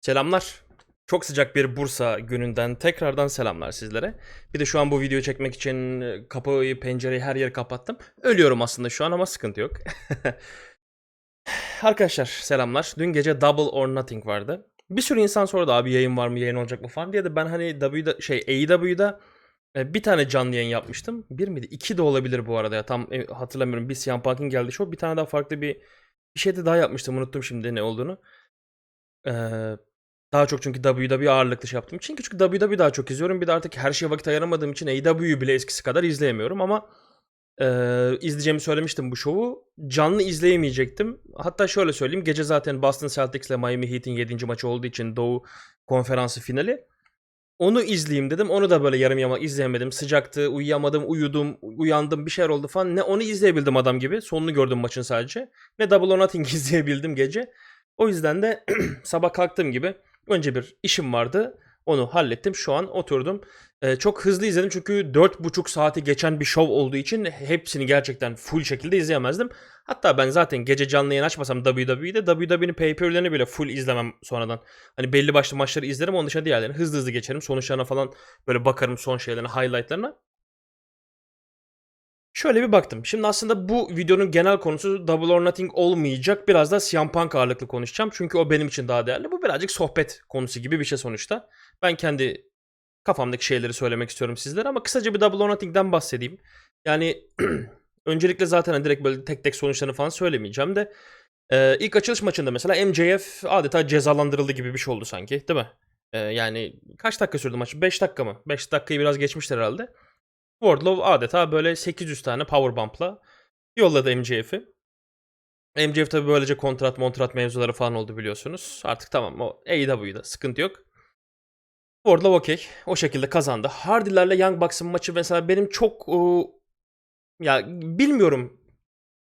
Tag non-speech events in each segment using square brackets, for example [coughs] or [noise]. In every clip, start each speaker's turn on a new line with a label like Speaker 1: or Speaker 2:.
Speaker 1: Selamlar. Çok sıcak bir Bursa gününden tekrardan selamlar sizlere. Bir de şu an bu videoyu çekmek için e, kapıyı, pencereyi her yeri kapattım. Ölüyorum aslında şu an ama sıkıntı yok. [laughs] Arkadaşlar selamlar. Dün gece Double or Nothing vardı. Bir sürü insan sordu abi yayın var mı, yayın olacak mı falan diye de ben hani W'da şey AEW'da e, bir tane canlı yayın yapmıştım. Bir miydi? İki de olabilir bu arada ya. Tam e, hatırlamıyorum. Bir CM Punk'in geldi show. Bir tane daha farklı bir bir şey de daha yapmıştım. Unuttum şimdi ne olduğunu. Ee, daha çok çünkü WWE ağırlıklı şey yaptım. Çünkü çünkü WWE daha çok izliyorum. Bir de artık her şeye vakit ayıramadığım için AEW'yu bile eskisi kadar izleyemiyorum ama e, izleyeceğimi söylemiştim bu şovu. Canlı izleyemeyecektim. Hatta şöyle söyleyeyim. Gece zaten Boston Celtics ile Miami Heat'in 7. maçı olduğu için Doğu konferansı finali. Onu izleyeyim dedim. Onu da böyle yarım yamalak izleyemedim. Sıcaktı, uyuyamadım, uyudum, uyandım, bir şeyler oldu falan. Ne onu izleyebildim adam gibi. Sonunu gördüm maçın sadece. Ne Double or Nothing [laughs] izleyebildim gece. O yüzden de [clears throat] sabah kalktığım gibi önce bir işim vardı. Onu hallettim. Şu an oturdum. Ee, çok hızlı izledim çünkü 4,5 saati geçen bir şov olduğu için hepsini gerçekten full şekilde izleyemezdim. Hatta ben zaten gece canlı yayın açmasam WWE'de WWE'nin pay-per-view'lerini bile full izlemem sonradan. Hani belli başlı maçları izlerim onun dışında diğerlerini hızlı hızlı geçerim. Sonuçlarına falan böyle bakarım son şeylerine, highlightlarına. Şöyle bir baktım. Şimdi aslında bu videonun genel konusu Double or Nothing olmayacak. Biraz da CM Punk ağırlıklı konuşacağım. Çünkü o benim için daha değerli. Bu birazcık sohbet konusu gibi bir şey sonuçta. Ben kendi kafamdaki şeyleri söylemek istiyorum sizlere ama kısaca bir Double or Nothing'den bahsedeyim. Yani [clears throat] öncelikle zaten hani direkt böyle tek tek sonuçlarını falan söylemeyeceğim de e, ilk açılış maçında mesela MJF adeta cezalandırıldı gibi bir şey oldu sanki değil mi? E, yani kaç dakika sürdü maç? 5 dakika mı? 5 dakikayı biraz geçmiştir herhalde. Wardlow adeta böyle 800 tane powerbump'la yolladı MJF'i. MJF tabi böylece kontrat montrat mevzuları falan oldu biliyorsunuz. Artık tamam o AEW'da sıkıntı yok. Wardlow okey. O şekilde kazandı. Hardy'lerle Young Bucks'ın maçı mesela benim çok ıı, ya bilmiyorum.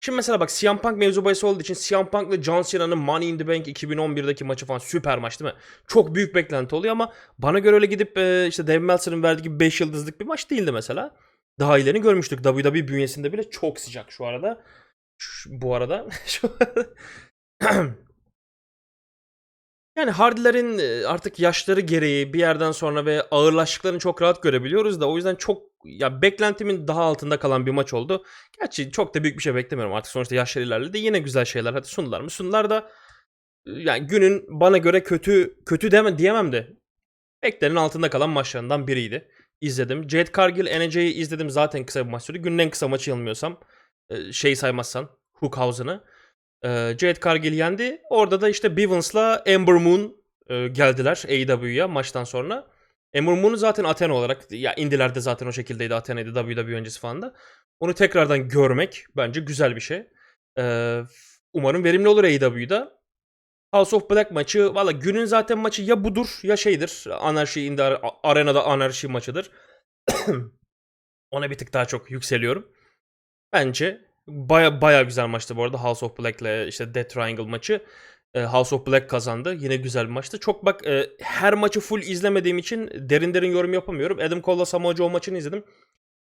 Speaker 1: Şimdi mesela bak CM Punk mevzu bahis olduğu için CM Punk ile John Cena'nın Money in the Bank 2011'deki maçı falan süper maç değil mi? Çok büyük beklenti oluyor ama bana göre öyle gidip e, işte Dave Meltzer'ın verdiği gibi 5 yıldızlık bir maç değildi mesela. Daha iyilerini görmüştük. WWE bünyesinde bile çok sıcak şu arada. Şu- bu arada. [laughs] [clears throat] Yani Hardy'lerin e, artık yaşları gereği bir yerden sonra ve ağırlaştıklarını çok rahat görebiliyoruz da o yüzden çok ya beklentimin daha altında kalan bir maç oldu. Gerçi çok da büyük bir şey beklemiyorum artık sonuçta yaşları ilerledi. Yine güzel şeyler hadi sundular mı? Sundular da e, yani günün bana göre kötü kötü deme diyemem de beklenenin altında kalan maçlarından biriydi. İzledim. Jade Cargill NJ'yi izledim zaten kısa bir maç sürdü. Günün en kısa maçı yanılmıyorsam. E, Şey saymazsan Hookhausen'ı. E, Jade Cargill yendi. Orada da işte Bivens'la Ember Moon e, geldiler AEW'ya maçtan sonra. Ember Moon'u zaten Athena olarak ya indilerde zaten o şekildeydi Athena'ydı WWE öncesi falan da. Onu tekrardan görmek bence güzel bir şey. E, umarım verimli olur AEW'da. House of Black maçı valla günün zaten maçı ya budur ya şeydir. Anarşi in the Ar- arenada anarşi maçıdır. [coughs] Ona bir tık daha çok yükseliyorum. Bence baya baya güzel maçtı bu arada House of Black ile işte Death Triangle maçı. Ee, House of Black kazandı. Yine güzel bir maçtı. Çok bak e, her maçı full izlemediğim için derin derin yorum yapamıyorum. Adam Cole'la Samoa Joe maçını izledim.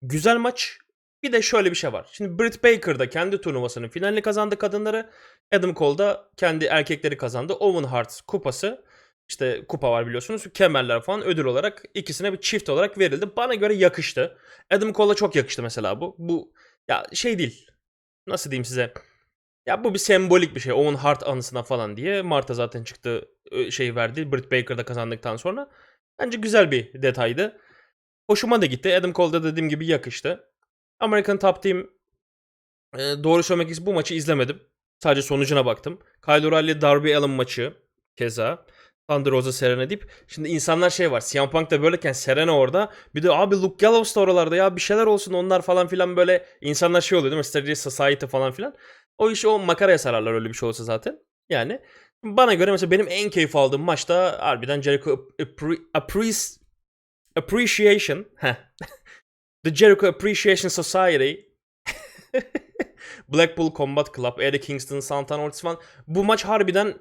Speaker 1: Güzel maç. Bir de şöyle bir şey var. Şimdi Britt Baker da kendi turnuvasının finalini kazandı kadınları. Adam Cole da kendi erkekleri kazandı. Owen Hart kupası. işte kupa var biliyorsunuz. Kemerler falan ödül olarak ikisine bir çift olarak verildi. Bana göre yakıştı. Adam Cole'a çok yakıştı mesela bu. Bu ya şey değil. Nasıl diyeyim size? Ya bu bir sembolik bir şey. Owen Hart anısına falan diye. Marta zaten çıktı şey verdi. Britt Baker da kazandıktan sonra. Bence güzel bir detaydı. Hoşuma da gitti. Adam Cole'da dediğim gibi yakıştı. American Top Team e, doğru söylemek gerekirse bu maçı izlemedim. Sadece sonucuna baktım. Kyle O'Reilly Darby Allin maçı keza. Thunder Rosa Serena deyip şimdi insanlar şey var. CM Punk da böyleyken Serena orada. Bir de abi Luke Gallows da oralarda ya bir şeyler olsun onlar falan filan böyle insanlar şey oluyor değil mi? Stardust Society falan filan. O işi o makaraya sararlar öyle bir şey olsa zaten. Yani bana göre mesela benim en keyif aldığım maçta harbiden Jericho Appre- Appreci- Appreciation. [laughs] The Jericho Appreciation Society. [laughs] Blackpool Combat Club, Eddie Kingston, Santana Ortiz falan. Bu maç harbiden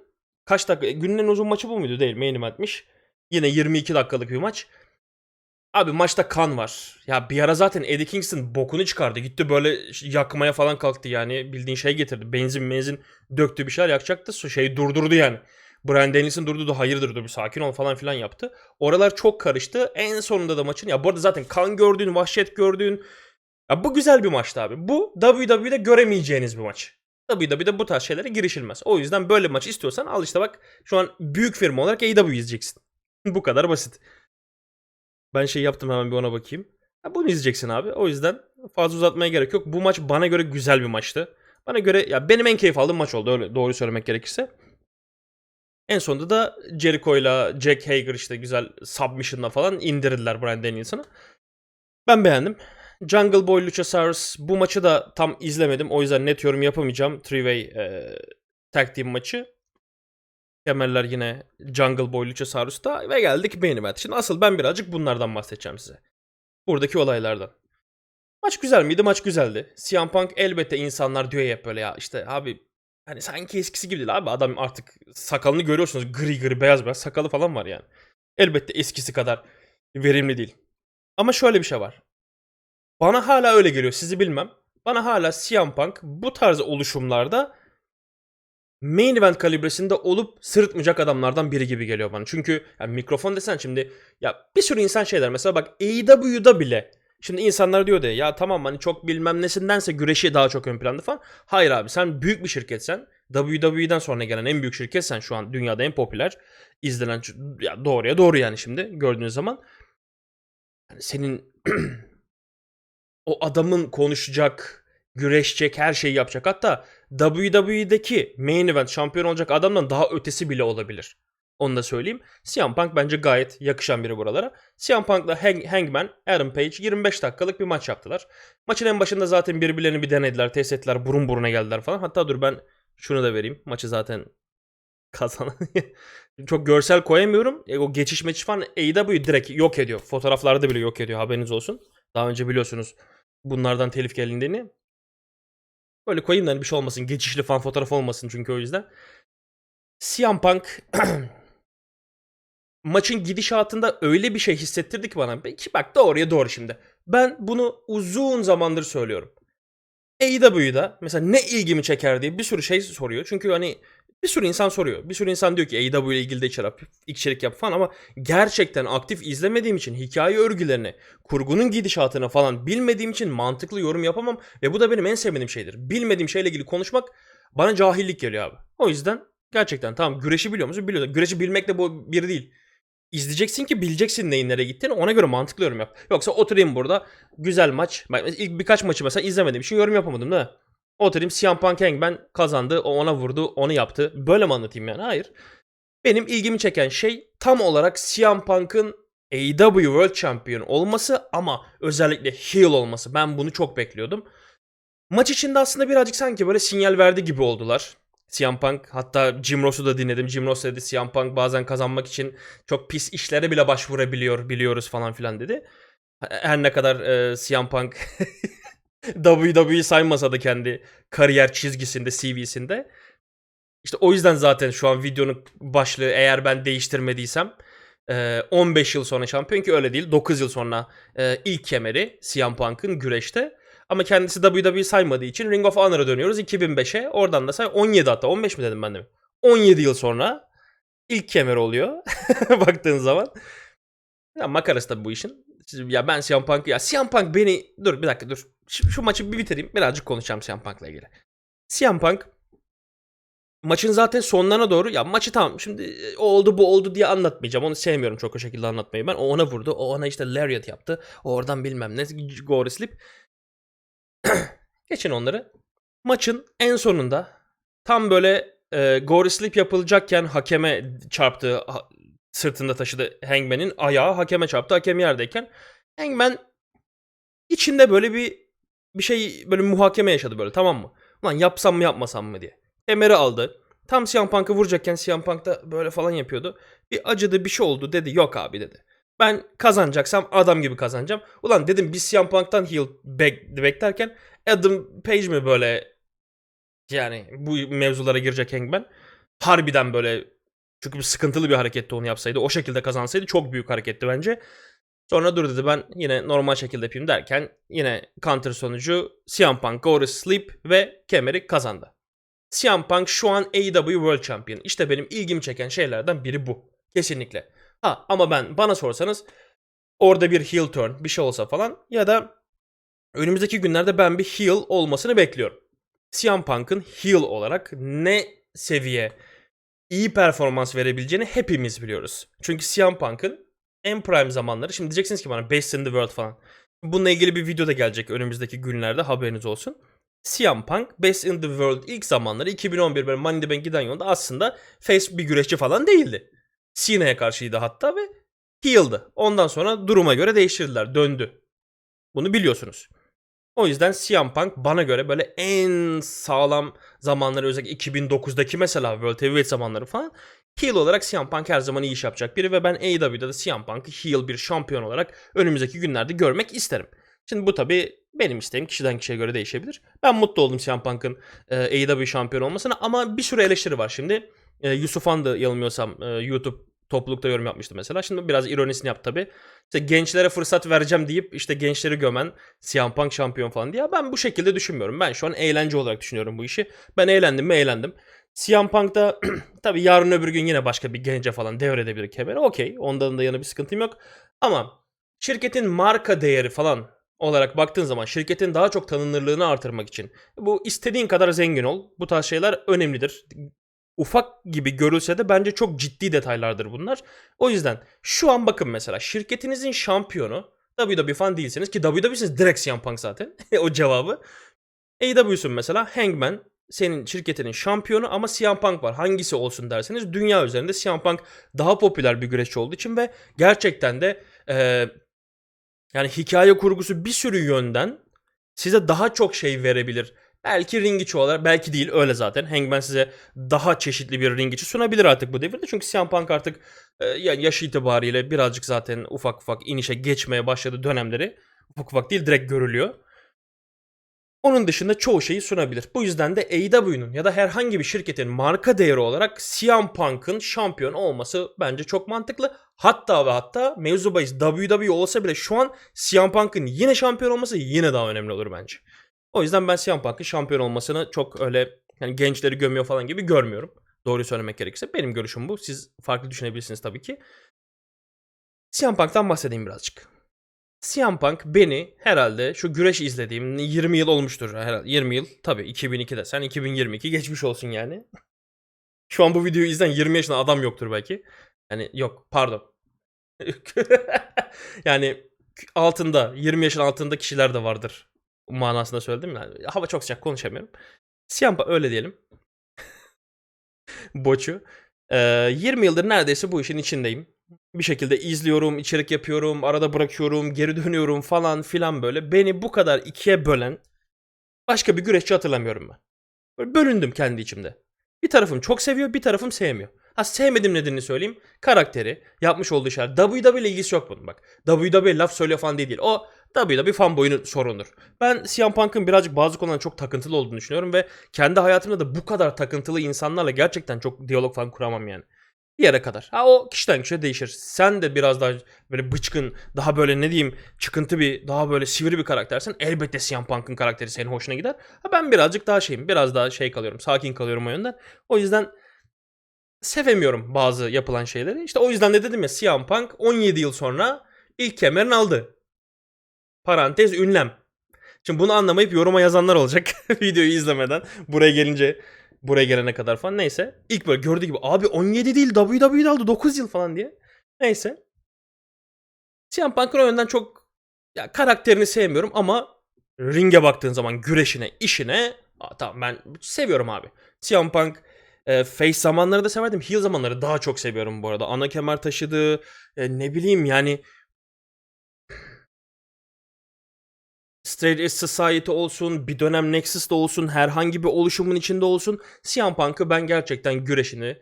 Speaker 1: kaç dakika? Günün en uzun maçı bu muydu? Değil. Main eventmiş. Yine 22 dakikalık bir maç. Abi maçta kan var. Ya bir ara zaten Eddie Kingston bokunu çıkardı. Gitti böyle yakmaya falan kalktı yani. Bildiğin şey getirdi. Benzin benzin döktü bir şeyler yakacaktı. Su şeyi durdurdu yani. Brian Danielson durdu da hayırdır dur bir sakin ol falan filan yaptı. Oralar çok karıştı. En sonunda da maçın ya bu arada zaten kan gördüğün, vahşet gördüğün ya bu güzel bir maçtı abi. Bu WWE'de göremeyeceğiniz bir maç. WWE'de bu tarz şeylere girişilmez. O yüzden böyle bir maç istiyorsan al işte bak şu an büyük firma olarak AEW izleyeceksin. [laughs] bu kadar basit. Ben şey yaptım hemen bir ona bakayım. Ha, bunu izleyeceksin abi. O yüzden fazla uzatmaya gerek yok. Bu maç bana göre güzel bir maçtı. Bana göre ya benim en keyif aldığım maç oldu öyle doğru söylemek gerekirse. En sonunda da Jericho ile Jack Hager işte güzel submission'la falan indirdiler Bryan Danielson'ı. Ben beğendim. Jungle Boy Luchasaurus bu maçı da tam izlemedim. O yüzden net yorum yapamayacağım. Three-way e, tag team maçı. Kemerler yine Jungle Boy Luchasaurus'ta ve geldik main event. Şimdi asıl ben birazcık bunlardan bahsedeceğim size. Buradaki olaylardan. Maç güzel miydi? Maç güzeldi. CM Punk elbette insanlar diyor hep böyle ya işte abi hani sanki eskisi gibi değil abi adam artık sakalını görüyorsunuz gri gri beyaz beyaz sakalı falan var yani. Elbette eskisi kadar verimli değil. Ama şöyle bir şey var. Bana hala öyle geliyor sizi bilmem. Bana hala CM Punk bu tarz oluşumlarda main event kalibresinde olup sırıtmayacak adamlardan biri gibi geliyor bana. Çünkü yani mikrofon desen şimdi ya bir sürü insan şey der. Mesela bak AEW'da bile Şimdi insanlar diyor de ya tamam hani çok bilmem nesindense güreşi daha çok ön planda falan. Hayır abi sen büyük bir şirketsen WWE'den sonra gelen en büyük şirketsen şu an dünyada en popüler izlenen ya doğruya doğru yani şimdi gördüğünüz zaman yani senin [clears throat] o adamın konuşacak, güreşecek, her şeyi yapacak. Hatta WWE'deki main event şampiyon olacak adamdan daha ötesi bile olabilir. Onu da söyleyeyim. CM Punk bence gayet yakışan biri buralara. CM Punk'la Hang- Hangman, Adam Page 25 dakikalık bir maç yaptılar. Maçın en başında zaten birbirlerini bir denediler, test ettiler, burun buruna geldiler falan. Hatta dur ben şunu da vereyim. Maçı zaten [laughs] kazanan. [laughs] Çok görsel koyamıyorum. E, o geçiş meçiş falan AEW direkt yok ediyor. Fotoğraflarda bile yok ediyor haberiniz olsun. Daha önce biliyorsunuz bunlardan telif gelindiğini. Böyle koyayım da hani bir şey olmasın. Geçişli fan fotoğraf olmasın çünkü o yüzden. CM Punk [clears throat] maçın gidişatında öyle bir şey hissettirdi ki bana. Ki bak doğruya doğru şimdi. Ben bunu uzun zamandır söylüyorum. AEW'da mesela ne ilgimi çeker diye bir sürü şey soruyor. Çünkü hani bir sürü insan soruyor. Bir sürü insan diyor ki AEW ile ilgili de içerik, içerik yap falan ama gerçekten aktif izlemediğim için hikaye örgülerini, kurgunun gidişatını falan bilmediğim için mantıklı yorum yapamam ve bu da benim en sevmediğim şeydir. Bilmediğim şeyle ilgili konuşmak bana cahillik geliyor abi. O yüzden gerçekten tamam güreşi biliyor musun? Biliyorsun. Güreşi bilmek de bu bir değil. İzleyeceksin ki bileceksin neyin nereye gittiğini ona göre mantıklı yorum yap. Yoksa oturayım burada güzel maç. Ben ilk birkaç maçı mesela izlemediğim için yorum yapamadım mi? Oturayım CM Punk Hangman kazandı. O ona vurdu. Onu yaptı. Böyle mi anlatayım yani? Hayır. Benim ilgimi çeken şey tam olarak CM Punk'ın AEW World Champion olması ama özellikle heel olması. Ben bunu çok bekliyordum. Maç içinde aslında birazcık sanki böyle sinyal verdi gibi oldular. CM Punk hatta Jim Ross'u da dinledim. Jim Ross dedi CM Punk bazen kazanmak için çok pis işlere bile başvurabiliyor biliyoruz falan filan dedi. Her ne kadar e, CM Punk [laughs] WWE saymasa da kendi kariyer çizgisinde, CV'sinde. İşte o yüzden zaten şu an videonun başlığı eğer ben değiştirmediysem 15 yıl sonra şampiyon ki öyle değil. 9 yıl sonra ilk kemeri CM Punk'ın güreşte. Ama kendisi WWE saymadığı için Ring of Honor'a dönüyoruz 2005'e. Oradan da say 17 hatta 15 mi dedim ben de? 17 yıl sonra ilk kemer oluyor [laughs] baktığın zaman. Ya makarası tabii bu işin. Ya ben CM Punk ya CM Punk beni dur bir dakika dur. Şu, şu maçı bir bitireyim. Birazcık konuşacağım CM Punk'la ilgili. CM Punk maçın zaten sonlarına doğru ya maçı tamam şimdi o oldu bu oldu diye anlatmayacağım. Onu sevmiyorum çok o şekilde anlatmayı ben. O ona vurdu. O ona işte lariat yaptı. O oradan bilmem ne. Gore slip. [clears throat] Geçin onları. Maçın en sonunda tam böyle e, Gore slip yapılacakken hakeme çarptı. Sırtında taşıdı Hangman'in ayağı hakeme çarptı. Hakem yerdeyken Hangman içinde böyle bir bir şey böyle muhakeme yaşadı böyle tamam mı? Ulan yapsam mı yapmasam mı diye. Kemeri aldı. Tam CM Punk'ı vuracakken CM Punk da böyle falan yapıyordu. Bir acıdı bir şey oldu dedi. Yok abi dedi. Ben kazanacaksam adam gibi kazanacağım. Ulan dedim biz CM Punk'tan heel bek beklerken Adam Page mi böyle yani bu mevzulara girecek Hangman? Harbiden böyle çünkü bir sıkıntılı bir hareketti onu yapsaydı. O şekilde kazansaydı çok büyük hareketti bence. Sonra dur dedi ben yine normal şekilde yapayım derken yine counter sonucu CM Punk, Go to Sleep ve kemeri kazandı. CM Punk şu an AEW World Champion. İşte benim ilgimi çeken şeylerden biri bu. Kesinlikle. Ha ama ben bana sorsanız orada bir heel turn bir şey olsa falan ya da önümüzdeki günlerde ben bir heel olmasını bekliyorum. CM Punk'ın heel olarak ne seviye iyi performans verebileceğini hepimiz biliyoruz. Çünkü CM Punk'ın en prime zamanları şimdi diyeceksiniz ki bana best in the world falan. Bununla ilgili bir video da gelecek önümüzdeki günlerde haberiniz olsun. CM Punk Best in the World ilk zamanları 2011 böyle Money the Bank giden yolda aslında face bir güreşçi falan değildi. Cena'ya karşıydı hatta ve heal'dı. Ondan sonra duruma göre değiştirdiler. Döndü. Bunu biliyorsunuz. O yüzden CM Punk bana göre böyle en sağlam zamanları özellikle 2009'daki mesela World Heavyweight zamanları falan heel olarak CM Punk her zaman iyi iş yapacak biri ve ben AEW'da da CM Punk'ı heel bir şampiyon olarak önümüzdeki günlerde görmek isterim. Şimdi bu tabii benim isteğim kişiden kişiye göre değişebilir. Ben mutlu oldum CM Punk'ın e, AEW şampiyon olmasına ama bir sürü eleştiri var şimdi. E, Yusuf da yanılmıyorsam e, YouTube toplulukta yorum yapmıştı mesela. Şimdi biraz ironisini yap tabii. İşte gençlere fırsat vereceğim deyip işte gençleri gömen CM Punk şampiyon falan diye. Ben bu şekilde düşünmüyorum. Ben şu an eğlence olarak düşünüyorum bu işi. Ben eğlendim mi eğlendim. CM Punk da [clears throat] tabii yarın öbür gün yine başka bir gence falan devredebilir kemeri. Okey. Ondan da yana bir sıkıntım yok. Ama şirketin marka değeri falan olarak baktığın zaman şirketin daha çok tanınırlığını artırmak için bu istediğin kadar zengin ol. Bu tarz şeyler önemlidir. Ufak gibi görülse de bence çok ciddi detaylardır bunlar. O yüzden şu an bakın mesela şirketinizin şampiyonu WWE fan değilseniz ki WWE'siniz direkt CM Punk zaten [laughs] o cevabı. AEW'sun mesela Hangman senin şirketinin şampiyonu ama CM Punk var. Hangisi olsun derseniz dünya üzerinde CM Punk daha popüler bir güreşçi olduğu için ve gerçekten de eee yani hikaye kurgusu bir sürü yönden size daha çok şey verebilir. Belki ring içi olarak belki değil öyle zaten. Hangman size daha çeşitli bir ring içi sunabilir artık bu devirde. Çünkü CM Punk artık e, yaş itibariyle birazcık zaten ufak ufak inişe geçmeye başladı dönemleri. Ufak ufak değil direkt görülüyor. Onun dışında çoğu şeyi sunabilir. Bu yüzden de AEW'nun ya da herhangi bir şirketin marka değeri olarak CM Punk'ın şampiyon olması bence çok mantıklı. Hatta ve hatta mevzu bahis WWE olsa bile şu an CM Punk'ın yine şampiyon olması yine daha önemli olur bence. O yüzden ben CM Punk'ın şampiyon olmasını çok öyle yani gençleri gömüyor falan gibi görmüyorum. Doğruyu söylemek gerekirse benim görüşüm bu. Siz farklı düşünebilirsiniz tabii ki. CM Punk'tan bahsedeyim birazcık. CM Punk beni herhalde şu güreş izlediğim 20 yıl olmuştur herhalde. 20 yıl tabii 2002'de. Sen 2022 geçmiş olsun yani. Şu an bu videoyu izleyen 20 yaşında adam yoktur belki. Yani yok pardon. [laughs] yani altında 20 yaşın altında kişiler de vardır. Manasında söyledim yani. Hava çok sıcak konuşamıyorum. Punk öyle diyelim. [laughs] Boçu. Ee, 20 yıldır neredeyse bu işin içindeyim bir şekilde izliyorum, içerik yapıyorum, arada bırakıyorum, geri dönüyorum falan filan böyle. Beni bu kadar ikiye bölen başka bir güreşçi hatırlamıyorum ben. Böyle bölündüm kendi içimde. Bir tarafım çok seviyor, bir tarafım sevmiyor. Ha sevmedim nedenini söyleyeyim. Karakteri, yapmış olduğu şeyler. WWE ile ilgisi yok bunun bak. WWE laf söylüyor falan değil. değil. O WWE fanboyunun sorunudur. Ben CM Punk'ın birazcık bazı konularda çok takıntılı olduğunu düşünüyorum ve kendi hayatımda da bu kadar takıntılı insanlarla gerçekten çok diyalog falan kuramam yani. Bir yere kadar. Ha o kişiden kişiye değişir. Sen de biraz daha böyle bıçkın, daha böyle ne diyeyim çıkıntı bir, daha böyle sivri bir karaktersen elbette CM Punk'ın karakteri senin hoşuna gider. Ha ben birazcık daha şeyim, biraz daha şey kalıyorum, sakin kalıyorum o yönden. O yüzden sevemiyorum bazı yapılan şeyleri. İşte o yüzden de dedim ya CM Punk 17 yıl sonra ilk kemerini aldı. Parantez ünlem. Şimdi bunu anlamayıp yoruma yazanlar olacak [laughs] videoyu izlemeden. Buraya gelince buraya gelene kadar falan neyse. İlk böyle gördüğü gibi abi 17 değil WWE'de aldı 9 yıl falan diye. Neyse. CM Punk'ın yönden çok ya karakterini sevmiyorum ama ringe baktığın zaman güreşine, işine aa, tamam ben seviyorum abi. CM Punk e, face zamanları da severdim. Heel zamanları daha çok seviyorum bu arada. Ana kemer taşıdı. E, ne bileyim yani Straight Edge Society olsun, bir dönem Nexus'ta olsun, herhangi bir oluşumun içinde olsun. CM Punk'ı ben gerçekten güreşini,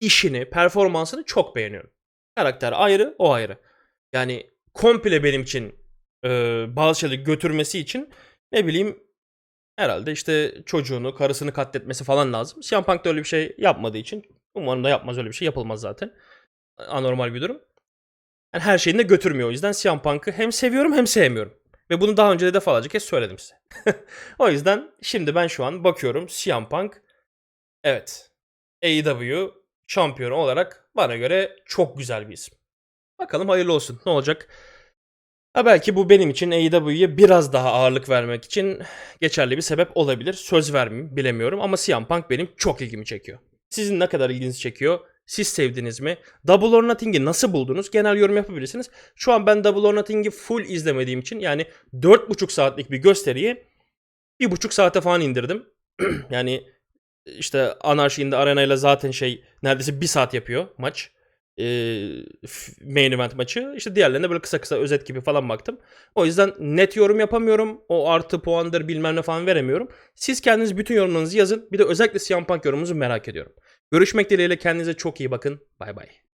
Speaker 1: işini, performansını çok beğeniyorum. Karakter ayrı, o ayrı. Yani komple benim için e, bazı şeyleri götürmesi için ne bileyim herhalde işte çocuğunu, karısını katletmesi falan lazım. CM Punk da öyle bir şey yapmadığı için umarım da yapmaz öyle bir şey yapılmaz zaten. Anormal bir durum. Yani her şeyini de götürmüyor o yüzden CM Punk'ı hem seviyorum hem sevmiyorum. Ve bunu daha önce de defalarca kez söyledim size. [laughs] o yüzden şimdi ben şu an bakıyorum CM Punk Evet. AEW şampiyonu olarak bana göre çok güzel bir isim. Bakalım hayırlı olsun. Ne olacak? Ha belki bu benim için AEW'ye biraz daha ağırlık vermek için geçerli bir sebep olabilir. Söz vermeyeyim bilemiyorum ama CM Punk benim çok ilgimi çekiyor. Sizin ne kadar ilginizi çekiyor? Siz sevdiniz mi? Double or Nothing'i nasıl buldunuz? Genel yorum yapabilirsiniz. Şu an ben Double or Nothing'i full izlemediğim için yani 4,5 saatlik bir gösteriyi 1,5 saate falan indirdim. [clears throat] yani işte Anarchy in the Arena ile zaten şey neredeyse bir saat yapıyor maç. F- main event maçı. İşte diğerlerine böyle kısa kısa özet gibi falan baktım. O yüzden net yorum yapamıyorum. O artı puandır bilmem ne falan veremiyorum. Siz kendiniz bütün yorumlarınızı yazın. Bir de özellikle CM Punk yorumunuzu merak ediyorum. Görüşmek dileğiyle kendinize çok iyi bakın. Bay bay.